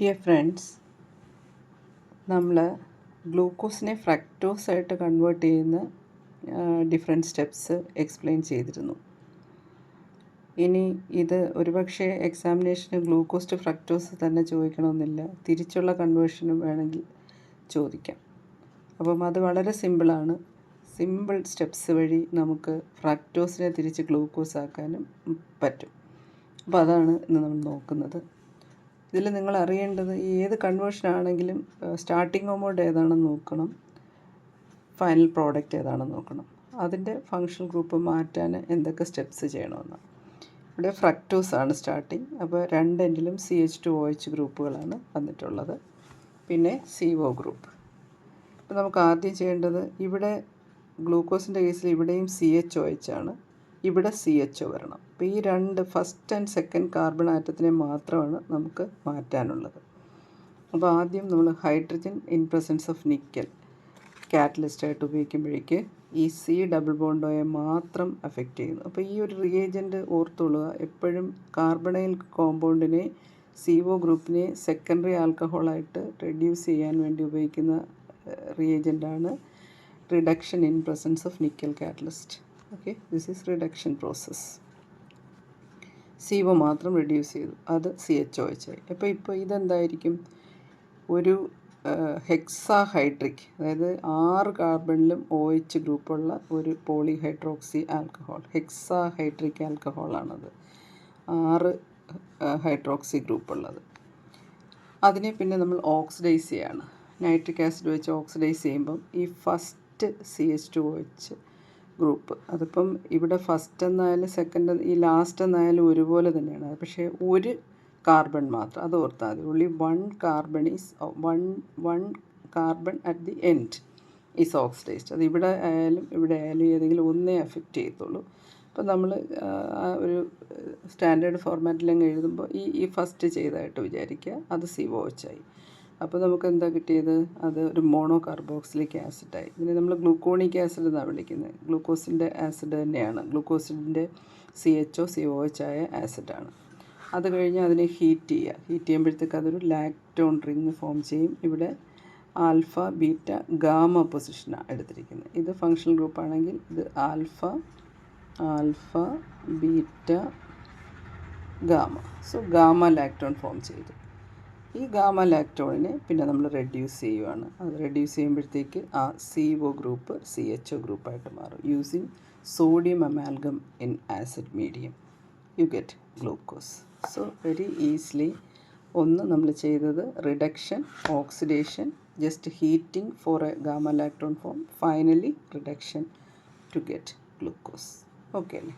Dear friends നമ്മൾ ഗ്ലൂക്കോസിനെ fructose ആയിട്ട് കൺവേർട്ട് ചെയ്യുന്ന ഡിഫറെന്റ് സ്റ്റെപ്സ് എക്സ്പ്ലെയിൻ ചെയ്തിരുന്നു. ഇനി ഇത് ഒരുപക്ഷെ എക്സാമിനേഷന് ഗ്ലൂക്കോസ് ടു ഫ്രക്ടോസ് തന്നെ ചോദിക്കണമെന്നില്ല. തിരിച്ചുള്ള കൺവേർഷനും വേണമെങ്കിൽ ചോദിക്കാം. അപ്പം അത് വളരെ സിമ്പിളാണ് സിമ്പിൾ സ്റ്റെപ്സ് വഴി നമുക്ക് ഫ്രക്ടോസിനെ തിരിച്ച് ഗ്ലൂക്കോസ് ആക്കാനും പറ്റും. അപ്പോൾ അതാണ് ഇന്ന് നമ്മൾ നോക്കുന്നത്. ഇതിൽ നിങ്ങൾ അറിയേണ്ടത് ഏത് കൺവേർഷൻ ആണെങ്കിലും സ്റ്റാർട്ടിംഗ് അമൗണ്ട് ഏതാണെന്ന് നോക്കണം. ഫൈനൽ പ്രോഡക്റ്റ് ഏതാണെന്ന് നോക്കണം. അതിന്റെ ഫങ്ഷൻ ഗ്രൂപ്പ് മാറ്റാൻ എന്തൊക്കെ സ്റ്റെപ്സ് ചെയ്യണമെന്ന്. ഇവിടെ ഫ്രക്ടോസ് ആണ് സ്റ്റാർട്ടിങ് അപ്പോൾ രണ്ട് എൻഡിലും C H two O H ഗ്രൂപ്പുകളാണ് വന്നിട്ടുള്ളത്. പിന്നെ സി ഒ ഗ്രൂപ്പ് അപ്പോൾ നമുക്ക് ആദ്യം ചെയ്യേണ്ടത് ഇവിടെ ഗ്ലൂക്കോസിന്റെ കേസിൽ ഇവിടെയും സി എച്ച് ഒ എച്ച് ആണ്. ഇവിടെ സി എച്ച് ഒ വരണം. അപ്പോൾ ഈ രണ്ട് ഫസ്റ്റ് ആൻഡ് സെക്കൻഡ് കാർബൺ ആറ്റത്തിനെ മാത്രമാണ് നമുക്ക് മാറ്റാനുള്ളത്. അപ്പോൾ ആദ്യം നമ്മൾ hydrogen in presence of nickel കാറ്റലിസ്റ്റായിട്ട് ഉപയോഗിക്കുമ്പോഴേക്ക് ഈ സി ഡബിൾ ബോണ്ടോയെ മാത്രം അഫക്റ്റ് ചെയ്യുന്നു. അപ്പോൾ ഈ ഒരു റിയേജന്റ് ഓർത്തുകൊള്ളുക. എപ്പോഴും കാർബണൈൽ കോമ്പൗണ്ടിനെ സി ഒ ഗ്രൂപ്പിനെ സെക്കൻഡറി ആൽക്കഹോളായിട്ട് റെഡ്യൂസ് ചെയ്യാൻ വേണ്ടി ഉപയോഗിക്കുന്ന റിയേജന്റാണ് reduction in presence of nickel catalyst okay this is reduction process C O മാത്രം റിഡ്യൂസ് ചെയ്തു. അത് സി എച്ച് ഒ എച്ച് ആയി. അപ്പോൾ ഇപ്പോൾ ഇതെന്തായിരിക്കും? ഒരു ഹെക്സാഹൈഡ്രിക് അതായത് ആറ് കാർബണിലും ഒ എച്ച് ഗ്രൂപ്പുള്ള ഒരു പോളിഹൈഡ്രോക്സി ആൽക്കഹോൾ ഹെക്സാഹൈഡ്രിക് ആൽക്കഹോളാണത് ആറ് ഹൈഡ്രോക്സി ഗ്രൂപ്പുള്ളത്. അതിനെ പിന്നെ നമ്മൾ ഓക്സിഡൈസ് ചെയ്യാണ്. നൈട്രിക് ആസിഡ് വെച്ച് ഓക്സിഡൈസ് ചെയ്യുമ്പം ഈ first C H two O H group അതിപ്പം ഇവിടെ ഫസ്റ്റ് എന്നായാലും സെക്കൻഡ് ഈ ലാസ്റ്റ് എന്നായാലും ഒരുപോലെ തന്നെയാണ്. പക്ഷേ ഒരു കാർബൺ മാത്രം. അത് ഓർത്താൽ മതി. ഉള്ളി one carbon is one one carbon at the end is oxidised അത് ഇവിടെ ആയാലും ഇവിടെ ആയാലും ഏതെങ്കിലും ഒന്നേ എഫക്റ്റ് ചെയ്യത്തുള്ളൂ. അപ്പം നമ്മൾ ആ ഒരു സ്റ്റാൻഡേർഡ് ഫോർമാറ്റിലങ്ങ് എഴുതുമ്പോൾ ഈ ഈ ഫസ്റ്റ് ചെയ്തതായിട്ട് വിചാരിക്കുക. അത് സി ഒ എച്ച് അപ്പോൾ നമുക്ക് എന്താ കിട്ടിയത്? അത് ഒരു മോണോ കാർബോക്സിലിക് ആസിഡായി. ഇതിനെ നമ്മൾ ഗ്ലൂക്കോണിക് ആസിഡ് എന്നാണ് വിളിക്കുന്നത്. ഗ്ലൂക്കോസിന്റെ ആസിഡ് തന്നെയാണ്. ഗ്ലൂക്കോസിന്റെ C H O C O H ആയ ആസിഡാണ്. അത് കഴിഞ്ഞ് അതിനെ ഹീറ്റ് ചെയ്യുക. ഹീറ്റ് ചെയ്യുമ്പോഴത്തേക്ക് അതൊരു ലാക്ടോൺ റിങ് ഫോം ചെയ്യും. ഇവിടെ ആൽഫ ബീറ്റ ഗാമ പൊസിഷനാണ് എടുത്തിരിക്കുന്നത്. ഇത് ഫങ്ഷണൽ ഗ്രൂപ്പ് ആണെങ്കിൽ ഇത് alpha alpha beta gamma. So gamma lactone form ചെയ്തു. ഈ ഗാമ ലാക്ടോണിനെ പിന്നെ നമ്മൾ റെഡ്യൂസ് ചെയ്യുവാണ്. അത് റെഡ്യൂസ് ചെയ്യുമ്പോഴത്തേക്ക് ആ C O group C H O ഗ്രൂപ്പായിട്ട് മാറും using sodium amalgam in acid medium you get glucose so very easily ഒന്ന് നമ്മൾ ചെയ്തത് reduction oxidation just heating for a gamma lactone form finally reduction to get glucose okay അല്ലേ?